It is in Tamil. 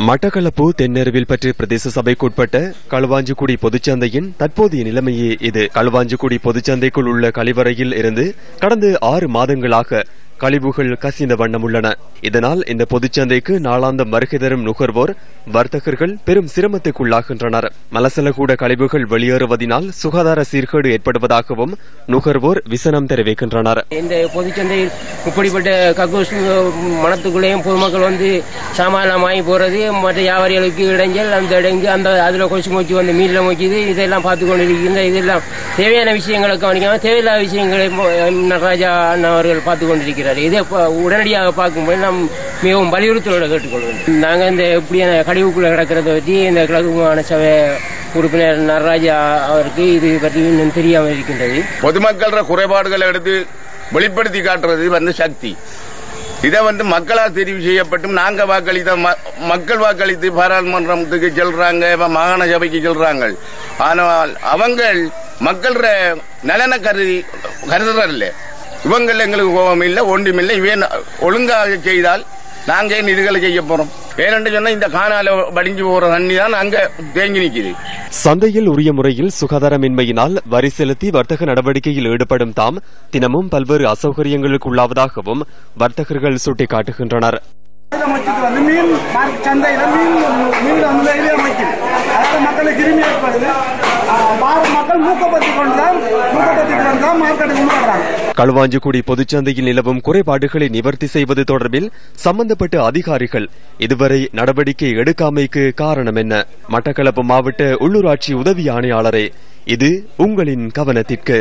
மட்டக்களப்பு தென்னருவில் பற்றி பிரதேச சபைக்குட்பட்ட களுவாஞ்சிக்குடி பொதுச்சந்தையின் தற்போதைய நிலைமையே இது. களுவாஞ்சிக்குடி பொதுச்சந்தைக்குள் உள்ள கழிவறையில் இருந்து கடந்த ஆறு மாதங்களாக கழிவுகள் கசிந்த வண்ணம் உள்ளன. இதனால் இந்த பொதுச்சந்தைக்கு நாளாந்தம் வருகை தரும் நுகர்வோர் வர்த்தகர்கள் பெரும் சிரமத்துக்குள்ளாகின்றனர். மலசலகூட கழிவுகள் வெளியேறுவதினால் சுகாதார சீர்கேடு ஏற்படுவதாகவும் நுகர்வோர் விசனம் தெரிவிக்கின்றனர். இந்த பொதுச்சந்தையில் இப்படிப்பட்ட கக்கூஸ் மனத்துக்குள்ளேயும் பொதுமக்கள் வந்து சாமானம் வாங்கி போறது மற்ற வியாபாரிகளுக்கு இடைஞ்சல் அந்த இடைஞ்சு அந்த அதுல கொசு மூச்சு வந்து மீன்ல மூச்சுது இதெல்லாம் பார்த்து கொண்டு இருக்கின்ற இதெல்லாம் தேவையான விஷயங்களை கவனிக்காம தேவையில்லாத விஷயங்களை நடராஜா அண்ணா அவர்கள் பார்த்து கொண்டிருக்கிறார். இதை ப- உடனடியாக பார்க்கும்போது நாம் மிகவும் வலியுறுத்தலோட கேட்டுக்கொள்வோம். நாங்கள் இந்த எப்படி கழிவுக்குள்ளே கிடக்கிறத பற்றி இந்த கிழக்கு சபை உறுப்பினர் நடராஜா அவருக்கு இது பற்றி இன்னும் தெரியாமல் இருக்கின்றது. பொதுமக்கள குறைபாடுகளை எடுத்து வெளிப்படுத்தி காட்டுறது வந்து சக்தி. இதை வந்து மக்களால் தெரிவு செய்யப்பட்டும். நாங்கள் வாக்களித்த ம- மக்கள் வாக்களித்து பாராளுமன்றத்துக்கு செல்றாங்க மாகாண சபைக்கு செல்றாங்க. ஆனால் அவங்கள் மக்கள நலனை கருதி கருதுறதில்லை. இவங்கள் எங்களுக்கு கோபம் இல்லை ஒன்றும் இல்லை. இவன் ஒழுங்காக செய்தால் நாங்க ஏன் இதுகளை செய்ய போறோம்? ஏனென்று சொன்னா இந்த காணால வடிஞ்சு போற தண்ணி தான் அங்க தேங்கி நிக்குது. சந்தையில் உரிய முறையில் சுகாதாரமின்மையினால் வரி செலுத்தி வர்த்தக நடவடிக்கையில் ஈடுபடும் தாம் தினமும் பல்வேறு அசௌகரியங்களுக்குள்ளாவதாகவும் வர்த்தகர்கள் சுட்டிக்காட்டுகின்றனர். மீன் சந்தையில அந்த மக்களுக்கு கிருமி ஏற்படுது மக்கள் கொண்டு தான் மூக்கப்பத்தி கொண்டு தான் மார்க்கெட்டுக்கு கொண்டு வர்றாங்க களுவாஞ்சிக்குடி பொதுச்சந்தையில் நிலவும் குறைபாடுகளை நிவர்த்தி செய்வது தொடர்பில் சம்பந்தப்பட்ட அதிகாரிகள் இதுவரை நடவடிக்கை எடுக்காமைக்கு காரணம் என்ன? மட்டக்களப்பு மாவட்ட உள்ளூராட்சி உதவி ஆணையாளரே இது உங்களின் கவனத்திற்கு.